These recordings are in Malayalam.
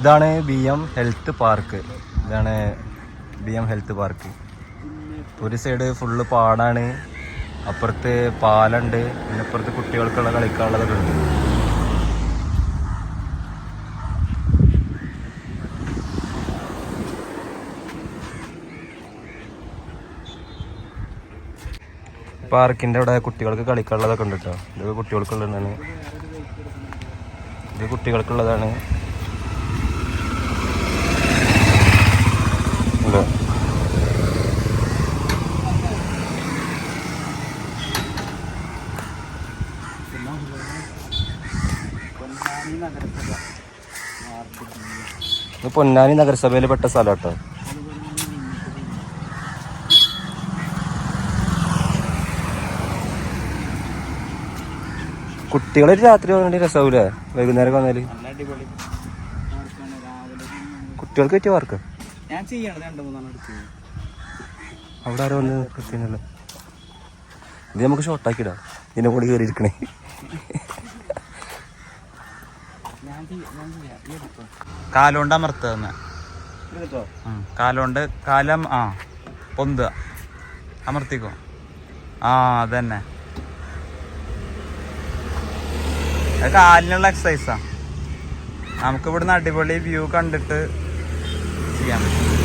ഇതാണ് ബി എം ഹെൽത്ത് പാർക്ക്. ഇതാണ് ബി എം ഹെൽത്ത് പാർക്ക്. ഒരു സൈഡ് ഫുള്ള് പാടാണ്. അപ്പുറത്ത് പാലുണ്ട്. പിന്നെ അപ്പുറത്ത് കുട്ടികൾക്കുള്ള കളിക്കാനുള്ളതൊക്കെ ഉണ്ട്. പാർക്കിന്റെ അവിടെ കുട്ടികൾക്ക് കളിക്കാനുള്ളതൊക്കെ ഉണ്ട് കേട്ടോ ഇത് കുട്ടികൾക്കുള്ളതാണ്. ഇത് കുട്ടികൾക്കുള്ളതാണ്. ഉണ്ട്. ഇത് പൊന്നാനി നഗരസഭയിൽ പെട്ട സ്ഥലം കേട്ടോ കുട്ടികളൊരു രാത്രി വന്നിട്ട് രസമാവൂലേ വൈകുന്നേരം വന്നാൽ? കുട്ടികൾക്ക് പറ്റിയ പാർക്ക് ഞാൻ ചെയ്യണത് രണ്ട് മൂന്നെണ്ണം എടുത്ത് അവിടെ ആരോ വന്ന് കൃത്യനല്ല? ഇത് നമുക്ക് ഷോർട്ടാക്കിടാം ഇതിന്റെ കൂടി കയറി ഇരിക്കണേ. കാലുകൊണ്ട് അമർത്തുന്ന കാലുകൊണ്ട് കാലം ആ പൊന്ത അമർത്തിക്കോ. ആ അതന്നെ. അത് കാലിനുള്ള എക്സസൈസാ നമുക്ക് ഇവിടുന്ന് അടിപൊളി വ്യൂ കണ്ടിട്ട് ചെയ്യാൻ പറ്റും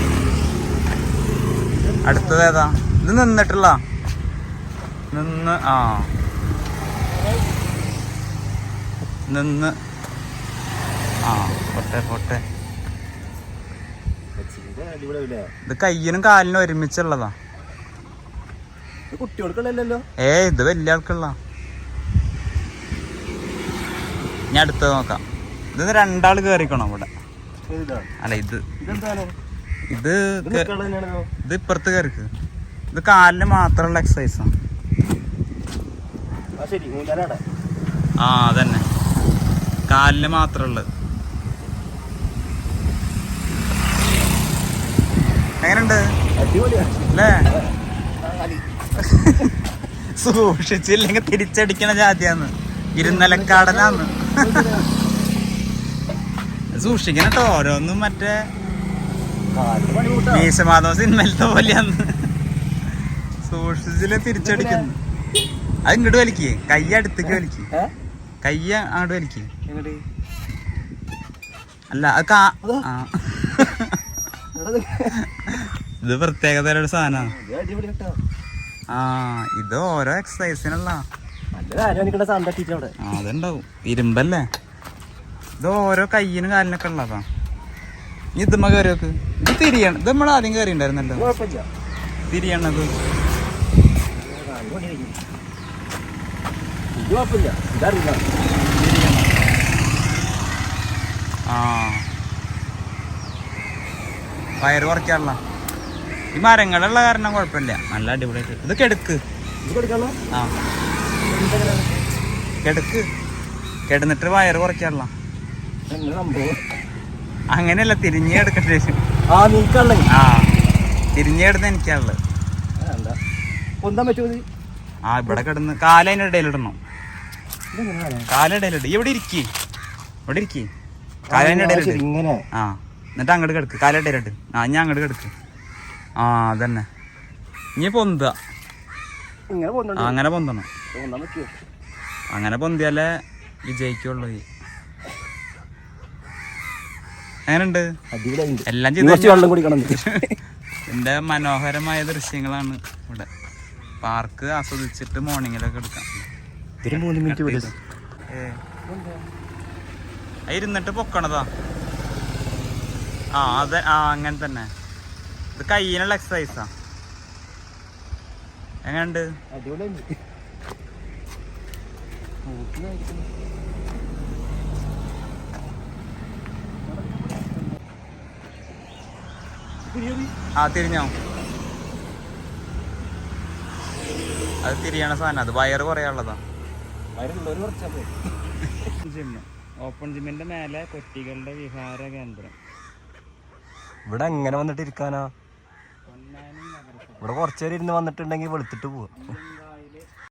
അടുത്തത് ഏതാ? ഇത് നിന്നിട്ടുള്ള നിന്ന് ആ. നിന്ന്. ആ പോട്ടെ പോട്ടെ. ഇത് കയ്യിനും കാലിനും ഒരുമിച്ചുള്ളതാ. കുട്ടികൾക്കുള്ളല്ലോ ഏ ഇത് വലിയ ആൾക്കുള്ള ഞാൻ അടുത്തത് നോക്കാം. ഇത് രണ്ടാൾ കേറിക്കണോ ഇവിടെ. അല്ല ഇത് ഇത് ഇത് ഇപ്പുറത്ത് കയറിക്ക്. ഇത് കാലിന് മാത്രമുള്ള എക്സസൈസ് മൂന്നാലാടെ ആ അതന്നെ. കാലിന് മാത്രമുള്ളത്. എങ്ങനെയുണ്ട്? അല്ലേ? സൂക്ഷിച്ചില്ലെങ്കിൽ തിരിച്ചടിക്കണ ജാതിയാന്ന്. ഇരുന്നലക്കാടനാന്ന്. സൂക്ഷിക്കണം. കേട്ടോ ഓരോന്നും മറ്റേ മീശമാധവ സിനിമയിലത്തെ പോലെയാന്ന് സൂക്ഷിച്ചിൽ തിരിച്ചടിക്കുന്നു. അത് ഇങ്ങോട്ട് വലിക്കേ. കൈ അടുത്തേക്ക് വലിക്ക. കൈ അങ്ങോട്ട് വലിക്ക. അല്ല അത് കാ ഇത് ഇത് ഒരു സാധനമാണ് ആ ഇത് ഓരോ എക്സസൈസിനുള്ള അതുണ്ടാവും. ഇരുമ്പല്ലേ? ഇത് ഓരോ കയ്യിനും കാലിനൊക്കെ ഉള്ളതാ. ഇനി ഇതുമ്മ കയറി ഇത് തിരിയണം. ഇത് നമ്മൾ ആദ്യം കയറി ഉണ്ടായിരുന്നല്ലോ തിരിയണത്. ഇത് ആ. വയറ് കുറയ്ക്കാനുള്ള. ഈ മരങ്ങളുള്ള കാരണം കുഴപ്പമില്ല. നല്ല അടിപൊളിയായിട്ട്. ഇത് കെടുക്ക്. ഇത് ആ. കെടുക്ക്. കിടന്നിട്ട് വയറ് കുറയ്ക്കാനുള്ള. അങ്ങനെയല്ല തിരിഞ്ഞ് എടുക്കേണ്ടി വരും ആ നീക്കല്ലേ ആ തിരിഞ്ഞ് കിടന്ന് എനിക്കാണുള്ളത് എന്താ? പൊന്താൻ പറ്റുമോ ഇത്? ആ ഇവിടെ കിടന്ന് കാലതിന്റെ ഇടയിലിടണം കാലിടയിലിട്ട് ഇവിടെ ഇരിക്കി. ഇവിടെ ഇരിക്കി. കാലിന്റെ ശരി, ഇടയിലിട്ട് ആ എന്നിട്ട് അങ്ങോട്ട് കിടക്ക്. കാലിടയിലിട്ട് ആ ഞാൻ അങ്ങോട്ട് കിടക്ക്. ആ അതന്നെ. ഇനി പൊന്ത അങ്ങനെ പൊന്തണം. അങ്ങനെ പൊന്തിയാലേ വിജയിക്കുള്ളൂ. അടിപൊളിയുണ്ട് എല്ലാം ചെയ്ത് എന്റെ മനോഹരമായ ദൃശ്യങ്ങളാണ് ഇവിടെ. പാർക്ക് ആസ്വദിച്ചിട്ട് മോർണിംഗിലൊക്കെ എടുക്കാം. ഇരുന്നിട്ട് പൊക്കണതാ. ആ അതെ ആ അങ്ങനെ തന്നെ. ഇത് കയ്യിനുള്ള എക്സസൈസാ എങ്ങനെയുണ്ട്? ആ തിരിഞ്ഞോ? അത് തിരിയണ സാധനം അത് വയറ് കുറയാനുള്ളതാ ജിമ്മ് ഓപ്പൺ ജിമ്മിന്റെ മേലെ കുട്ടികളുടെ വിഹാര കേന്ദ്രം. ഇവിടെ എങ്ങനെ വന്നിട്ട് ഇരിക്കാനാ? ഇവിടെ കുറച്ചേരി ഇരുന്ന് വന്നിട്ടുണ്ടെങ്കിൽ വെളുത്തിട്ട് പോവാ.